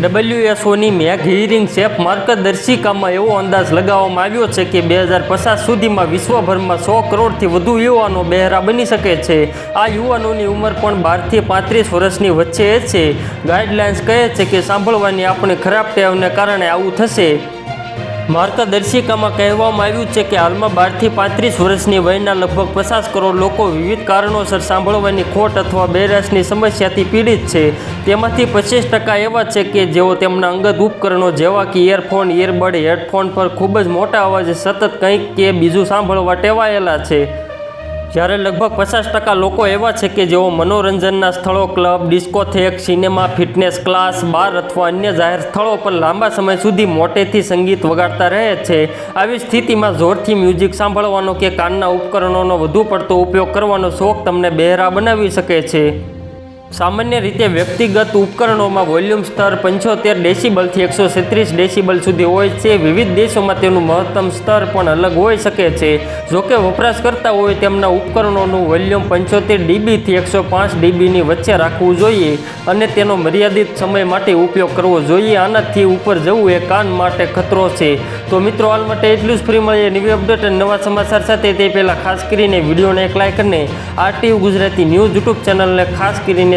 ડબલ્યુએસઓની મેઘ hearing safe માર્ગદર્શિકામાં એવો અંદાજ લગાવવામાં આવ્યો છે કે બે હજાર પચાસ સુધીમાં વિશ્વભરમાં સો કરોડથી વધુ યુવાનો બહેરા બની શકે છે. આ યુવાનોની ઉંમર પણ બારથી પાંત્રીસ વર્ષની વચ્ચે છે. ગાઈડલાઇન્સ કહે છે કે સાંભળવાની આપણી ખરાબ ટેવને કારણે આવું થશે. માર્ગદર્શિકામાં કહેવામાં આવ્યું છે કે હાલમાં બારથી પાંત્રીસ વર્ષની વયના લગભગ પચાસ કરોડ લોકો વિવિધ કારણોસર સાંભળવાની ખોટ અથવા બેરાશની સમસ્યાથી પીડિત છે. તેમાંથી પચીસ ટકા એવા છે કે જેઓ તેમના અંગત ઉપકરણો જેવા કે ઇયરફોન ઇયરબડ હેડફોન પર ખૂબ જ મોટા અવાજે સતત કંઈક કે બીજું સાંભળવા ટેવાયેલા છે. જ્યારે લગભગ પચાસ ટકા લોકો એવા છે કે જેઓ મનોરંજનના સ્થળો, club, discotheque, cinema, fitness class, bar અથવા અન્ય જાહેર સ્થળો પર લાંબા સમય સુધી મોટેથી સંગીત વગાડતા રહે છે, આવી સ્થિતિમાં જોરથી મ્યુઝિક સાંભળવાનો કે કાનના ઉપકરણોનો વધુ પડતો ઉપયોગ કરવાનો શોખ તમને બહેરા બનાવી શકે છે. સામાન્ય રીતે વ્યક્તિગત ઉપકરણોમાં વોલ્યુમ સ્તર પંચોતેર ડેસિબલથી એકસો છત્રીસ ડેસિબલ સુધી હોય છે. વિવિધ દેશોમાં તેનું મહત્તમ સ્તર પણ અલગ હોઈ શકે છે. જોકે હોય તેમના ઉપકરણોનું વોલ્યુમ પંચોતેર ડીબીથી એકસો પાંચ ડીબીની વચ્ચે રાખવું જોઈએ અને તેનો મર્યાદિત સમય માટે ઉપયોગ કરવો જોઈએ. આનાથી ઉપર જવું એ કાન માટે ખતરો છે. તો મિત્રો હાલ માટે એટલું જ. ફ્રી મળીએ નવી અપડેટ અને નવા સમાચાર સાથે. તે પહેલાં ખાસ કરીને વિડીયોને એક લાઇક અને આરટીયુ ગુજરાતી ન્યૂઝ યુટ્યુબ ચેનલને ખાસ કરીને